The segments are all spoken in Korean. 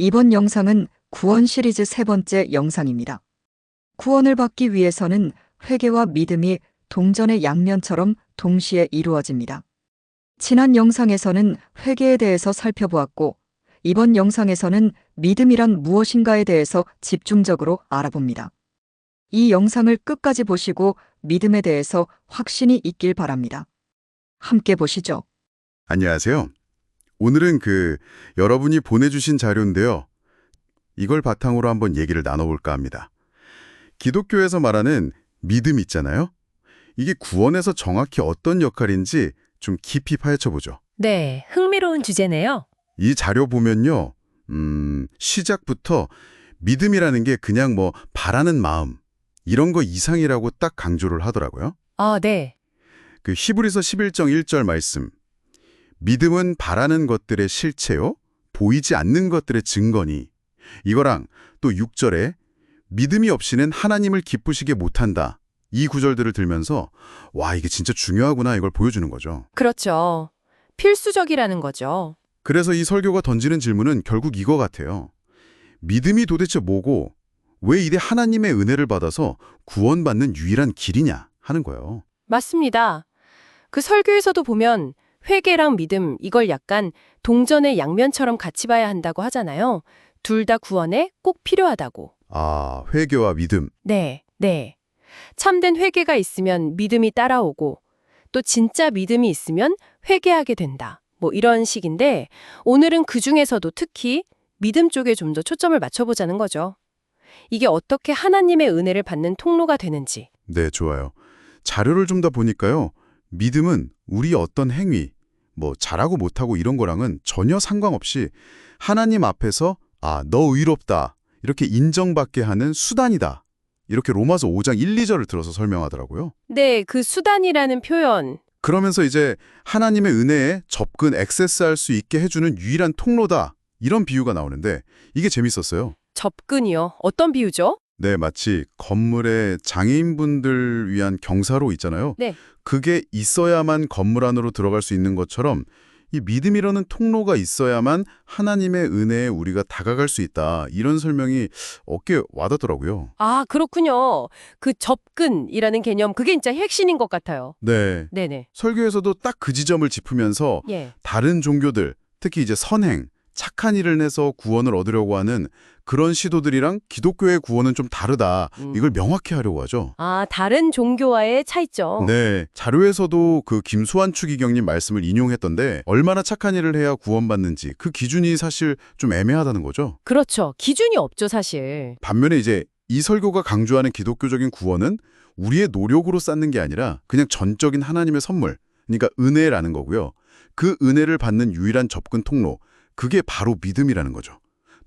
이번 영상은 구원 시리즈 세 번째 영상입니다. 구원을 받기 위해서는 회개와 믿음이 동전의 양면처럼 동시에 이루어집니다. 지난 영상에서는 회개에 대해서 살펴보았고, 이번 영상에서는 믿음이란 무엇인가에 대해서 집중적으로 알아봅니다. 이 영상을 끝까지 보시고 믿음에 대해서 확신이 있길 바랍니다. 함께 보시죠. 안녕하세요. 오늘은 그 여러분이 보내주신 자료인데요. 이걸 바탕으로 한번 얘기를 나눠볼까 합니다. 기독교에서 말하는 믿음 있잖아요. 이게 구원에서 정확히 어떤 역할인지 좀 깊이 파헤쳐보죠. 네, 흥미로운 주제네요. 이 자료 보면요. 음, 시작부터 믿음이라는 게 그냥 뭐 바라는 마음 이런 거 이상이라고 딱 강조를 하더라고요. 아, 네. 그 히브리서 11장 1절 말씀. 믿음은 바라는 것들의 실체요. 보이지 않는 것들의 증거니. 이거랑 또 6절에 믿음이 없이는 하나님을 기쁘시게 못한다. 이 구절들을 들면서 와 이게 진짜 중요하구나 이걸 보여주는 거죠. 그렇죠. 필수적이라는 거죠. 그래서 이 설교가 던지는 질문은 결국 이거 같아요. 믿음이 도대체 뭐고 왜 이래 하나님의 은혜를 받아서 구원받는 유일한 길이냐 하는 거예요. 맞습니다. 그 설교에서도 보면 회개랑 믿음 이걸 약간 동전의 양면처럼 같이 봐야 한다고 하잖아요. 둘 다 구원에 꼭 필요하다고. 아, 회개와 믿음. 네, 네. 참된 회개가 있으면 믿음이 따라오고 또 진짜 믿음이 있으면 회개하게 된다. 뭐 이런 식인데 오늘은 그 중에서도 특히 믿음 쪽에 좀 더 초점을 맞춰보자는 거죠. 이게 어떻게 하나님의 은혜를 받는 통로가 되는지. 네, 좋아요. 자료를 좀 더 보니까요. 믿음은 우리 어떤 행위, 뭐 잘하고 못하고 이런 거랑은 전혀 상관없이 하나님 앞에서 아, 너 의롭다. 이렇게 인정받게 하는 수단이다. 이렇게 로마서 5장 1, 2절을 들어서 설명하더라고요. 네, 그 수단이라는 표현. 그러면서 이제 하나님의 은혜에 접근, 액세스할 수 있게 해주는 유일한 통로다. 이런 비유가 나오는데 이게 재밌었어요. 접근이요. 어떤 비유죠? 네, 마치 건물에 장애인분들 위한 경사로 있잖아요. 네. 그게 있어야만 건물 안으로 들어갈 수 있는 것처럼 이 믿음이라는 통로가 있어야만 하나님의 은혜에 우리가 다가갈 수 있다. 이런 설명이 어깨 와닿더라고요. 아, 그렇군요. 그 접근이라는 개념, 그게 진짜 핵심인 것 같아요. 네. 네네. 설교에서도 딱 그 지점을 짚으면서 예. 다른 종교들, 특히 이제 선행, 착한 일을 내서 구원을 얻으려고 하는 그런 시도들이랑 기독교의 구원은 좀 다르다. 음. 이걸 명확히 하려고 하죠. 아, 다른 종교와의 차이점. 네, 자료에서도 그 김수환 추기경님 말씀을 인용했던데 얼마나 착한 일을 해야 구원받는지 그 기준이 사실 좀 애매하다는 거죠. 그렇죠. 기준이 없죠, 사실. 반면에 이제 이 설교가 강조하는 기독교적인 구원은 우리의 노력으로 쌓는 게 아니라 그냥 전적인 하나님의 선물, 그러니까 은혜라는 거고요. 그 은혜를 받는 유일한 접근 통로, 그게 바로 믿음이라는 거죠.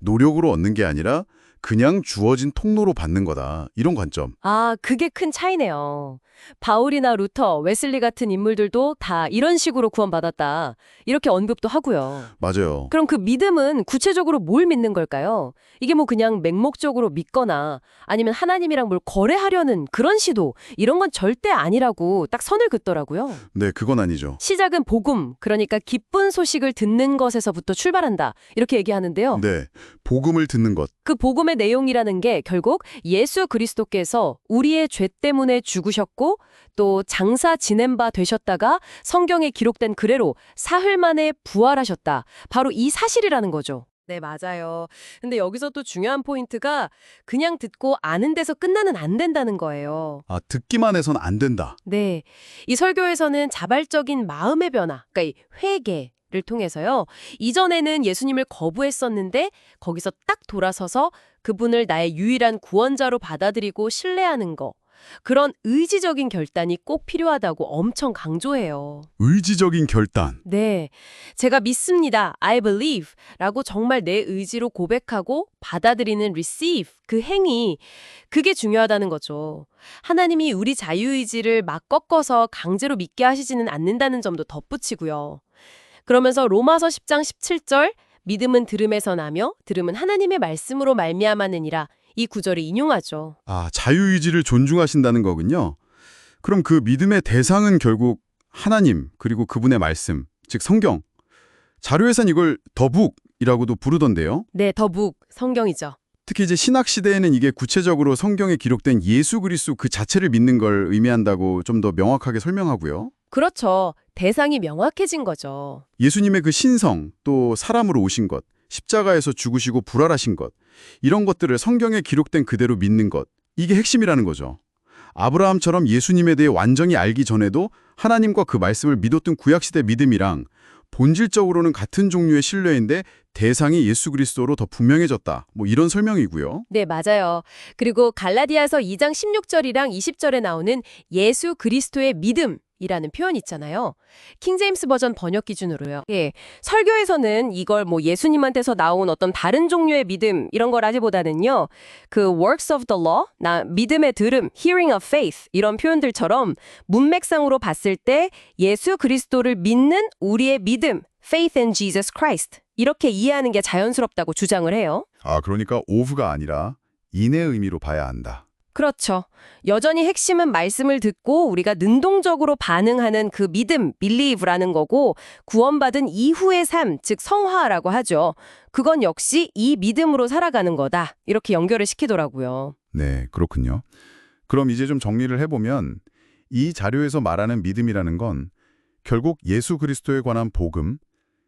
노력으로 얻는 게 아니라 그냥 주어진 통로로 받는 거다. 이런 관점. 아, 그게 큰 차이네요. 바울이나 루터, 웨슬리 같은 인물들도 다 이런 식으로 구원받았다. 이렇게 언급도 하고요. 맞아요. 그럼 그 믿음은 구체적으로 뭘 믿는 걸까요? 이게 뭐 그냥 맹목적으로 믿거나 아니면 하나님이랑 뭘 거래하려는 그런 시도 이런 건 절대 아니라고 딱 선을 긋더라고요. 네, 그건 아니죠. 시작은 복음, 그러니까 기쁜 소식을 듣는 것에서부터 출발한다. 이렇게 얘기하는데요. 네, 복음을 듣는 것. 그 복음의 내용이라는 게 결국 예수 그리스도께서 우리의 죄 때문에 죽으셨고 또 장사 지낸 바 되셨다가 성경에 기록된 그래로 사흘 만에 부활하셨다. 바로 이 사실이라는 거죠. 네, 맞아요. 근데 여기서 또 중요한 포인트가 그냥 듣고 아는 데서 끝나는 안 된다는 거예요. 아, 듣기만 해선 안 된다. 네. 이 설교에서는 자발적인 마음의 변화, 그러니까 이 회개 를 통해서요. 이전에는 예수님을 거부했었는데 거기서 딱 돌아서서 그분을 나의 유일한 구원자로 받아들이고 신뢰하는 거. 그런 의지적인 결단이 꼭 필요하다고 엄청 강조해요. 의지적인 결단. 네. 제가 믿습니다. I believe. 라고 정말 내 의지로 고백하고 받아들이는 receive. 그 행위. 그게 중요하다는 거죠. 하나님이 우리 자유의지를 막 꺾어서 강제로 믿게 하시지는 않는다는 점도 덧붙이고요. 그러면서 로마서 10장 17절 믿음은 들음에서 나며 들음은 하나님의 말씀으로 말미암았느니라 이 구절을 인용하죠. 아, 자유의지를 존중하신다는 거군요. 그럼 그 믿음의 대상은 결국 하나님, 그리고 그분의 말씀, 즉 성경. 자료에선 이걸 더북, 북이라고도 부르던데요. 네, 더 북, 성경이죠. 특히 이제 신학 시대에는 이게 구체적으로 성경에 기록된 예수 그리스도 그 자체를 믿는 걸 의미한다고 좀 더 명확하게 설명하고요. 그렇죠. 대상이 명확해진 거죠. 예수님의 그 신성, 또 사람으로 오신 것, 십자가에서 죽으시고 부활하신 것, 이런 것들을 성경에 기록된 그대로 믿는 것, 이게 핵심이라는 거죠. 아브라함처럼 예수님에 대해 완전히 알기 전에도 하나님과 그 말씀을 믿었던 구약시대 믿음이랑 본질적으로는 같은 종류의 신뢰인데 대상이 예수 그리스도로 더 분명해졌다. 뭐 이런 설명이고요. 네, 맞아요. 그리고 갈라디아서 2장 16절이랑 20절에 나오는 예수 그리스도의 믿음. 이라는 표현 있잖아요. 킹제임스 버전 번역 기준으로요. 예. 설교에서는 이걸 뭐 예수님한테서 나온 어떤 다른 종류의 믿음 이런 거라기보다는요. 그 works of the law, 나 믿음의 들음, hearing of faith 이런 표현들처럼 문맥상으로 봤을 때 예수 그리스도를 믿는 우리의 믿음, faith in Jesus Christ 이렇게 이해하는 게 자연스럽다고 주장을 해요. 아, 그러니까 오브가 아니라 인의 의미로 봐야 한다. 그렇죠. 여전히 핵심은 말씀을 듣고 우리가 능동적으로 반응하는 그 믿음, believe라는 거고 구원받은 이후의 삶, 즉 성화라고 하죠. 그건 역시 이 믿음으로 살아가는 거다. 이렇게 연결을 시키더라고요. 네, 그렇군요. 그럼 이제 좀 정리를 해보면 이 자료에서 말하는 믿음이라는 건 결국 예수 그리스도에 관한 복음,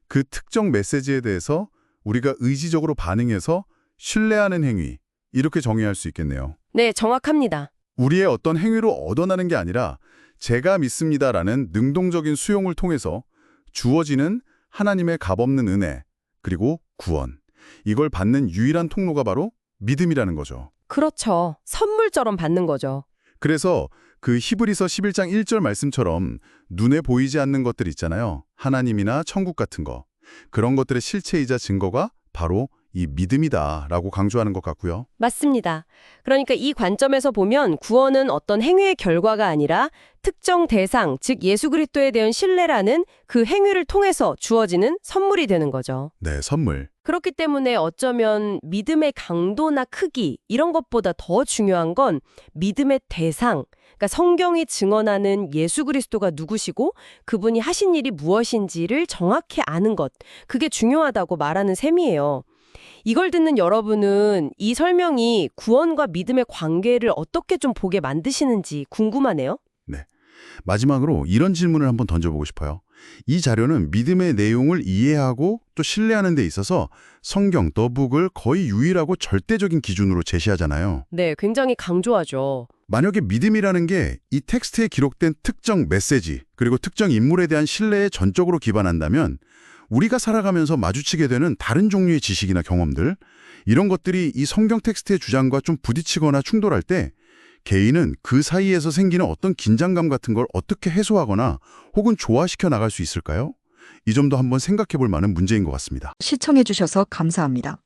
그 특정 메시지에 대해서 우리가 의지적으로 반응해서 신뢰하는 행위, 이렇게 정의할 수 있겠네요. 네, 정확합니다. 우리의 어떤 행위로 얻어나는 게 아니라 제가 믿습니다라는 능동적인 수용을 통해서 주어지는 하나님의 값없는 은혜, 그리고 구원. 이걸 받는 유일한 통로가 바로 믿음이라는 거죠. 그렇죠. 선물처럼 받는 거죠. 그래서 그 히브리서 11장 1절 말씀처럼 눈에 보이지 않는 것들 있잖아요. 하나님이나 천국 같은 거. 그런 것들의 실체이자 증거가 바로 이 믿음이다라고 강조하는 것 같고요. 맞습니다. 그러니까 이 관점에서 보면 구원은 어떤 행위의 결과가 아니라 특정 대상, 즉 예수 그리스도에 대한 신뢰라는 그 행위를 통해서 주어지는 선물이 되는 거죠. 네, 선물. 그렇기 때문에 어쩌면 믿음의 강도나 크기 이런 것보다 더 중요한 건 믿음의 대상, 그러니까 성경이 증언하는 예수 그리스도가 누구시고 그분이 하신 일이 무엇인지를 정확히 아는 것, 그게 중요하다고 말하는 셈이에요. 이걸 듣는 여러분은 이 설명이 구원과 믿음의 관계를 어떻게 좀 보게 만드시는지 궁금하네요. 마지막으로 이런 질문을 한번 던져보고 싶어요. 이 자료는 믿음의 내용을 이해하고 또 신뢰하는 데 있어서 성경, 더북을 거의 유일하고 절대적인 기준으로 제시하잖아요. 네, 굉장히 강조하죠. 만약에 믿음이라는 게 이 텍스트에 기록된 특정 메시지 그리고 특정 인물에 대한 신뢰에 전적으로 기반한다면 우리가 살아가면서 마주치게 되는 다른 종류의 지식이나 경험들 이런 것들이 이 성경 텍스트의 주장과 좀 부딪히거나 충돌할 때 개인은 그 사이에서 생기는 어떤 긴장감 같은 걸 어떻게 해소하거나 혹은 조화시켜 나갈 수 있을까요? 이 점도 한번 생각해 볼 만한 문제인 것 같습니다. 시청해 주셔서 감사합니다.